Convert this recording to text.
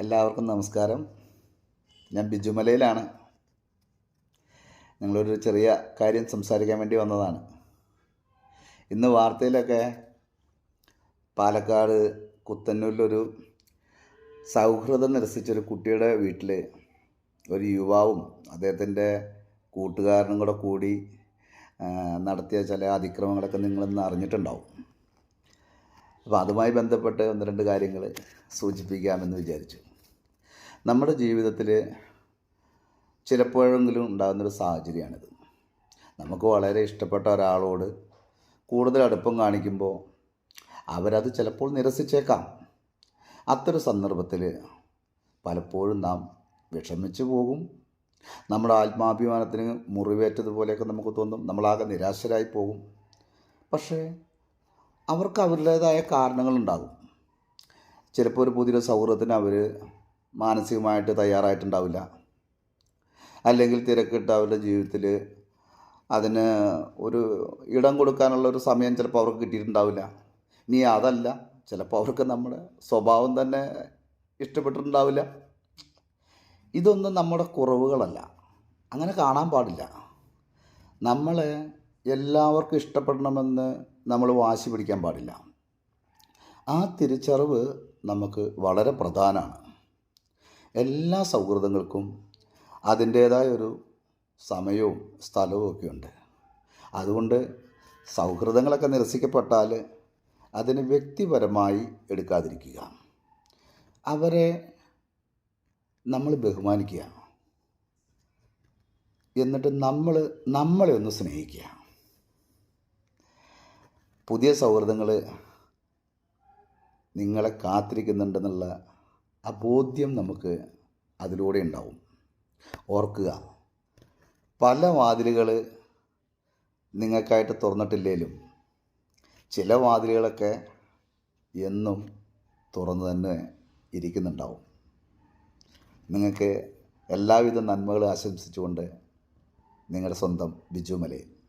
എല്ലാവർക്കും നമസ്കാരം. ഞാൻ ബിജുമലയിലാണ് നിങ്ങളൊരു ചെറിയ കാര്യം സംസാരിക്കാൻ വേണ്ടി വന്നതാണ്. ഇന്ന് വാർത്തയിലൊക്കെ പാലക്കാട് കുത്തന്നൂരിലൊരു സൗഹൃദം നിരസിച്ചൊരു കുട്ടിയുടെ വീട്ടിൽ ഒരു യുവാവും അദ്ദേഹത്തിന്റെ കൂട്ടുകാരനും കൂടെ കൂടി നടത്തിയ ചില അതിക്രമങ്ങളൊക്കെ നിങ്ങളിന്ന് അറിഞ്ഞിട്ടുണ്ടാവും. അപ്പോൾ അതുമായി ബന്ധപ്പെട്ട് ഒന്ന് രണ്ട് കാര്യങ്ങൾ സൂചിപ്പിക്കാമെന്ന് വിചാരിച്ചു. നമ്മുടെ ജീവിതത്തിൽ ചിലപ്പോഴെങ്കിലും ഉണ്ടാകുന്നൊരു സാഹചര്യമാണിത്. നമുക്ക് വളരെ ഇഷ്ടപ്പെട്ട ഒരാളോട് കൂടുതൽ അടുപ്പം കാണിക്കുമ്പോൾ അവരത് ചിലപ്പോൾ നിരസിച്ചേക്കാം. അത്തരം സന്ദർഭത്തിൽ പലപ്പോഴും നാം വിഷമിച്ചു പോകും. നമ്മുടെ ആത്മാഭിമാനത്തിന് മുറിവേറ്റതുപോലെയൊക്കെ നമുക്ക് തോന്നും. നമ്മളാകെ നിരാശരായി പോകും. പക്ഷേ അവർക്ക് അവരുടേതായ കാരണങ്ങളുണ്ടാകും. ചിലപ്പോൾ ഒരു പുതിയൊരു സൗഹൃദത്തിന് അവർ മാനസികമായിട്ട് തയ്യാറായിട്ടുണ്ടാവില്ല. അല്ലെങ്കിൽ തിരക്കിട്ട് അവരുടെ ജീവിതത്തിൽ അതിന് ഒരു ഇടം കൊടുക്കാനുള്ള ഒരു സമയം ചിലപ്പോൾ അവർക്ക് കിട്ടിയിട്ടുണ്ടാവില്ല. നീ അതല്ല ചിലപ്പോൾ അവർക്ക് നമ്മുടെ സ്വഭാവം തന്നെ ഇഷ്ടപ്പെട്ടിട്ടുണ്ടാവില്ല. ഇതൊന്നും നമ്മുടെ കുറവുകളല്ല. അങ്ങനെ കാണാൻ പാടില്ല. നമ്മൾ എല്ലാവർക്കും ഇഷ്ടപ്പെടണമെന്ന് നമ്മൾ വാശി പിടിക്കാൻ പാടില്ല. ആ തിരിച്ചറിവ് നമുക്ക് വളരെ പ്രധാനമാണ്. എല്ലാ സൗഹൃദങ്ങൾക്കും അതിന്റേതായ ഒരു സമയവും സ്ഥലവും ഒക്കെ ഉണ്ട് അതുകൊണ്ട് സൗഹൃദങ്ങളൊക്കെ നിരസിക്കപ്പെട്ടാൽ അതിന് വ്യക്തിപരമായി എടുക്കാതിരിക്കുക. അവരെ നമ്മൾ ബഹുമാനിക്കുക. എന്നിട്ട് നമ്മൾ നമ്മളെ ഒന്ന് സ്നേഹിക്കുക. പുതിയ സൗഹൃദങ്ങൾ നിങ്ങളെ കാത്തിരിക്കുന്നുണ്ടെന്നുള്ള ആ ബോധ്യം നമുക്ക് അതിലൂടെ ഉണ്ടാവും. ഓർക്കുക പല വാതിലുകൾ നിങ്ങൾക്കായിട്ട് തുറന്നിട്ടില്ലേലും ചില വാതിലുകളൊക്കെ എന്നും തുറന്നു തന്നെ ഇരിക്കുന്നുണ്ടാവും. നിങ്ങൾക്ക് എല്ലാവിധ നന്മകളും ആശംസിച്ചുകൊണ്ട് നിങ്ങളുടെ സ്വന്തം ബിജു മലയിൽ